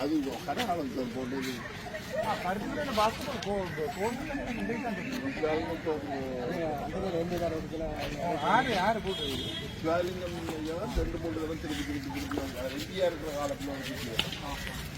அது கடையாளம் சார் ரெண்டு மூணு தடவை திருப்பி திருப்பி திருப்பி வந்தாங்க ரெட்டியா இருக்கிற காலத்துல வந்து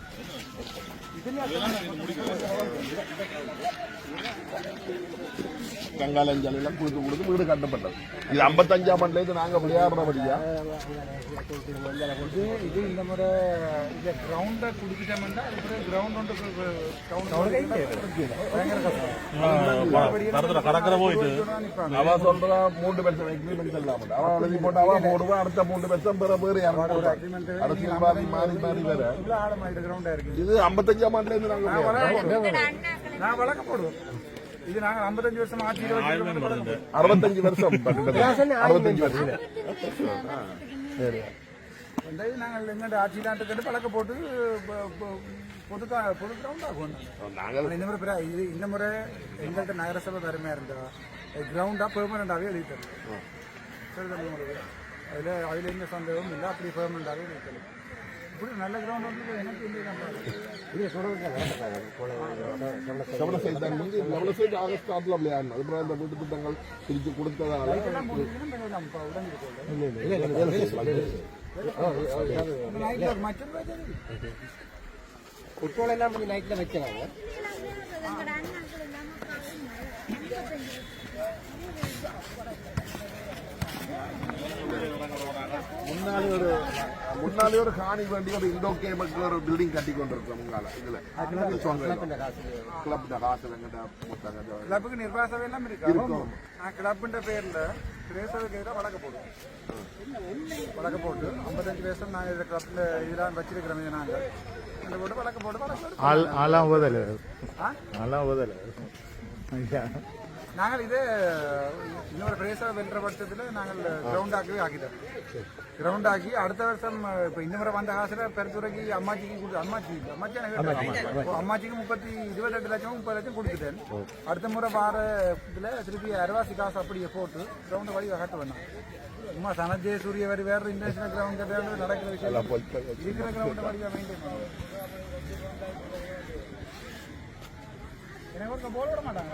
ஃபுல்லா கம்ப்ளீட் பண்ணாங்க கங்காலஞ்சாலை எல்லாம் கொடுத்து கொடுத்து வீடு கட்டப்பட்டது. இது ஐம்பத்தஞ்சாம் ஆண்டுல இருந்து நாங்க விளையாடுறபடியா? இது இது இந்த முறை இந்த கிரவுண்டை குடிச்சிட்டோம்னா அதுக்கப்புறம் கிரவுண்ட் ஒன்று கடற்கரை கடற்கரை போயிட்டு. அவ சொல்றா மூன்று பெர்சன் எக்ரிமெண்ட் இல்லாம அவன் எழுதி போட்டு அவன் போடுவான் அடுத்த மூன்று பெர்சன் பிற பேர் அரசியல்வாதி மாறி மாறி வேற. இவ்வளோ ஆழமாயிட்டு கிரவுண்டாக இருக்குது இது ஐம்பத்தஞ்சாம் ஆண்டுல இருந்து நாங்க. நான் வழக்கம் போடுவோம். இது நாங்கள் ஐம்பத்தஞ்சு வருஷம் ஆட்சி அறுபத்தஞ்சு வருஷம். அறுபத்தஞ்சு வருஷம். இந்த இது நாங்கள் எங்கள்கிட்ட ஆட்சி நாட்டுக்கிட்ட பழக்க போட்டு ப- ப- பொது கா- பொது கிரவுண்ட் ஆகும் நாங்கள் இந்த முறை பிற- இது இந்த முறை எங்கள்கிட்ட நகரசபை பெருமையாக இருந்தா கிரவுண்டாக பெர்மனண்டாகவே எழுதித்தரும். அதில் அதில் எந்த சந்தேகமும் இல்லை. அப்படி பெர்மனண்டாகவே எழுதித்தரும். இப்படி நல்ல கிரவுண்ட் வந்து எனக்கு இல்லை கவன சைத்தான் வந்து கவன சைட் ஆகஸ்ட் ஆத்துல விளையாடணும் அதுக்கப்புறம் இந்த வீட்டு திட்டங்கள் முன்னாடி ஒரு காணி வேண்டி ஒரு இண்டோ கேமுக்கு ஒரு பில்டிங் கட்டி கொண்டிருக்கோம் உங்களால இதுல. கிளப் காசு கிளப்புக்கு நிர்வாக எல்லாம் இருக்கு? நான் கிளப்புன்ற பேர்ல பிரேசவுக்கு எதிராக வழக்க போடுவோம். வழக்க போட்டு ஐம்பத்தஞ்சு வருஷம் நாங்கள் இதில் கிளப்பில் இதெல்லாம் வச்சிருக்கிறோம் இது நாங்கள் இந்த போட்டு வழக்க போட்டு வழக்கு ஆளாம் ஓதல? ஆளாம் ஓதல. நாங்கள் இது இன்னொரு பிரேச வென்ற பட்சத்தில் நாங்கள் கிரவுண்ட் ஆக்கவே ஆக்கிட்டோம். கிரவுண்ட் ஆக்கி அடுத்த வருஷம் இப்போ இந்த முறை வந்த காசுல பெருத்துறைக்கு அம்மாச்சிக்கு கொடு அம்மாச்சி அம்மாச்சி எனக்கு அம்மாச்சிக்கு முப்பத்தி இருபத்தெட்டு லட்சம் முப்பது லட்சம் கொடுத்துட்டேன். அடுத்த முறை வார இதில் திருப்பி அரைவாசி காசு அப்படியே போட்டு கிரவுண்டை வழி கட்ட வேணும் சும்மா சனஜே சூரிய வரி வேற இன்டர்நேஷனல் கிரவுண்ட் கட்டுறது நடக்கிற விஷயம். இருக்கிற கிரவுண்டை வழியாக மெயின்டைன் பண்ணுவோம் எனக்கு போட விட மாட்டாங்க.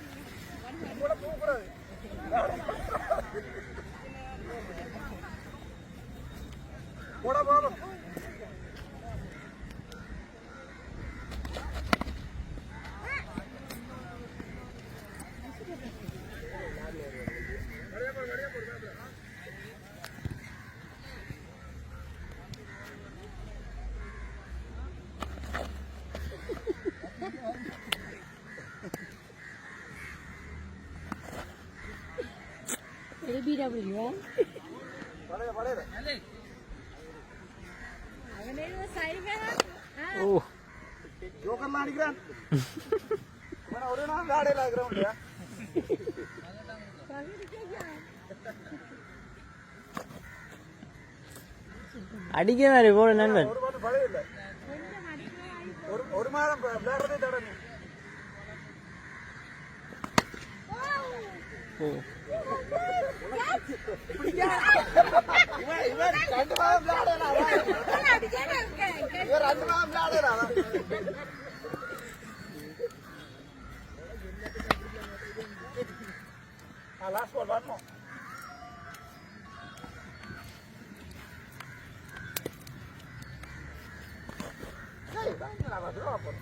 சைவன்? ஓ. ஜோக்கர்லாம் அடிக்கிறான். ஒரு நாள் விளையாடல கிரவுண்ட் அடிக்கிற மாதிரி போல நண்பன். ஒரு மாதம் பழைய இல்லை. ஒரு ஒரு மாதம் விளையாடுறதே தடனே last one, one more. Hey, bang, I.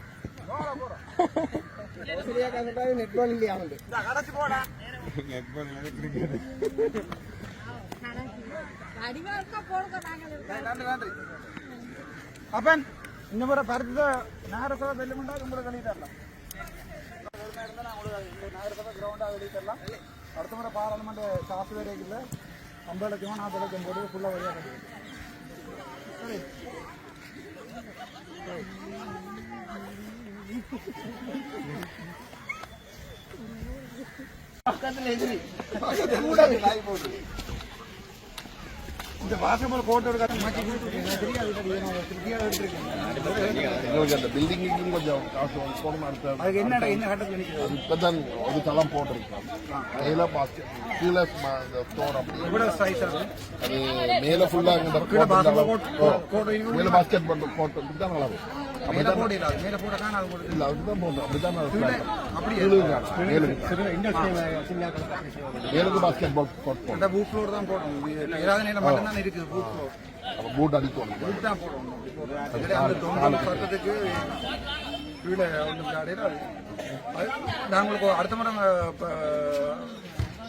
Last ball வரணும் அடிவார்க்கா போடுங்க நாங்கள் இருக்கோம். நன்றி நன்றி அப்பன் இந்த முறை பருத்த நகரசபை வெல்லுமெண்டா உங்களை வெளியிடலாம் நகரசபை கிரவுண்டாக வெளியிடலாம் அடுத்த முறை பாராளுமன்ற காசு வேலைக்குள்ள ஐம்பது லட்சமோ நாற்பது லட்சம் போட்டு ஃபுல்லாக வழியாக கட்டி சரி இந்த வாசப்பல் கோட்டோட அந்த பில்டிங்குக்கும் கொஞ்சம் காசு வந்து போகணும் அடுத்த அதுக்கு என்ன என்ன கட்டத்தில் நிற்கிறது அது இப்பதான் ஒரு தளம் போட்டிருக்கோம் மேல பாஸ்கெட் கீழே ம- இந்த ஸ்டோர் அப்படி எவ்வளோ சைஸ் அது அது மேல பாஸ்கெட் பால் போட்டு அப்படிதான் நல்லா இருக்கும். அப்படிதான் போட இல்லாது மேலே போட காணாது போடுது இல்ல அதுதான் போட்டோம் அப்படிதான் மேலுக்கு மேலுக்கு பாஸ்கெட் பால் பூட் ஃப்ளோர் தான் போடணும் இது ஏதாவது நேரம் மட்டும்தான் இருக்குது பூட் ஃப்ளோர் அப்ப பூட் அடிக்கணும் பூட் தான் போடணும் அப்படி போடுறோம். அந்த தொங்கல் படுறதுக்கு கீழே நான் உங்களுக்கு அடுத்த முறை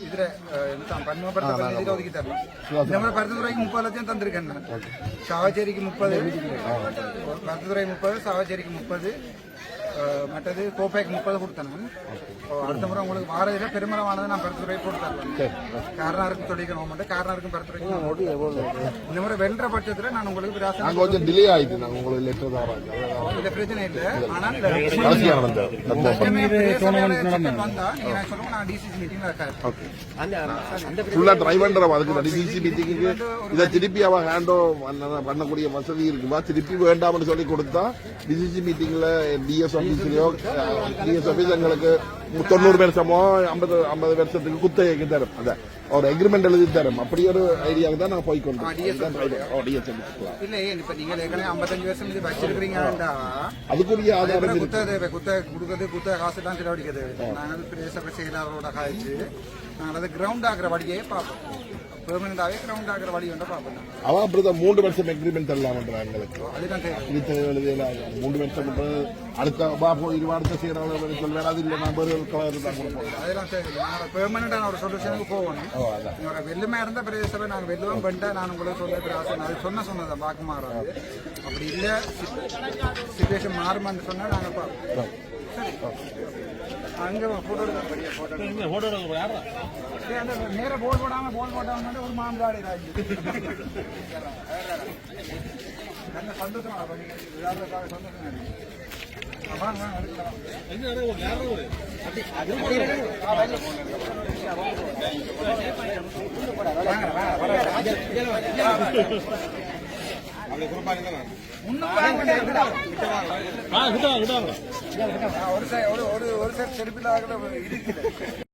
இப்போ இதுல பன்மப்படுத்த இதில் ஒதுக்கி தரலாம் இந்த முறை பருத்துத்துறைக்கு முப்பது லட்சம் தந்திருக்கேன் நான் சாவச்சேரிக்கு முப்பது பருத்துத்துறை மற்றது கோப்பைக்கு முப்பது கொடுத்தேன் நான். அடுத்த முறை உங்களுக்கு வாரதில பெருமளவானது நான் பருத்துத்துறை போட்டு தரலாம் காரணருக்கும் சொல்லிக்கணும் மட்டும் காரணருக்கும் பருத்துறைக்கும் இந்த முறை வெல்ற பட்சத்துல நான் உங்களுக்கு கொஞ்சம் டிலே ஆயிட்டு நாங்க உங்களுக்கு லெட்டர் தான் இந்த பிரச்சனை இல்லை. ஆனால் வந்தா நீங்க நான் சொல்லுங்க நான் டிசிசி மீட்டிங்ல இருக்காரு. ஃபுல்லா ட்ரை பண்றோம் அதுக்கு டிசிசி மீட்டிங்கு இதை திருப்பி அவன் ஹேண்டோ பண்ணக்கூடிய வசதி இருக்குமா? திருப்பி வேண்டாம்னு சொல்லி கொடுத்தா டிசிசி மீட்டிங்ல டிஎஸ் ஆபீஸ்லயோ டிஎஸ் ஆபீஸ் எங்களுக்கு தொண்ணூறு வருஷமோ ஐம்பது ஐம்பது வருஷத்துக்கு குத்தகைக்கு தரும் அதான் ஒரு அக்ரிமெண்ட் எழுதி தரும் அப்படி ஒரு ஐடியாவுக்கு தான் நான் போய் கொண்டு இல்ல இப்ப நீங்க ஏற்கனவே ஐம்பத்தஞ்சு வருஷம் இது வச்சிருக்கிறீங்கடா அதுக்குரிய ஆதாரம் குத்தகை குத்தகை கொடுக்கறது குத்தகை காசு தான் செலவழிக்கிறது நாங்கள் பிரதேச செயலாளரோட காய்ச்சி நாங்கள் அதை கிரவுண்ட் ஆகிற வழியே பார்ப்போம் பெர்மனண்டாவே கிரவுண்ட் ஆகிற வழி வந்து பார்ப்போம் நாங்க. அவன் அப்படிதான் மூன்று வருஷம் அக்ரிமெண்ட் தரலாம்ன்றான் எங்களுக்கு தேவை மூன்று வருஷம் அடுத்த இருபது அடுத்த செய்யறவங்க சொல்வேன் அது இல்லை நான் கலர் தான் கொடுப்போம் அதெல்லாம் சரி நாங்கள் பெர்மனண்டான ஒரு சொல்யூஷனுக்கு போகணும் ஓ அதான். என்னோட வெள்ளுமே இருந்த பிரதேச சபை நாங்கள் வெள்ளுவோம் பண்ணிட்டா நான் உங்களுக்கு சொல்ல பிராசன் அது சொன்ன சொன்னதை பார்க்க மாறாது. அப்படி இல்லை சுச்சுவேஷன் மாறுமான்னு சொன்னால் நாங்கள் பார்ப்போம் சரி. அங்கே ஃபோட்டோ எடுக்க ஃபோட்டோ நேர போல் போடாமல் போல் போட்டாமல் ஒரு நல்ல சந்தோஷமா சந்தோஷம் வாங்க வாங்க ஒரு ஒரு ஒரு இருக்குது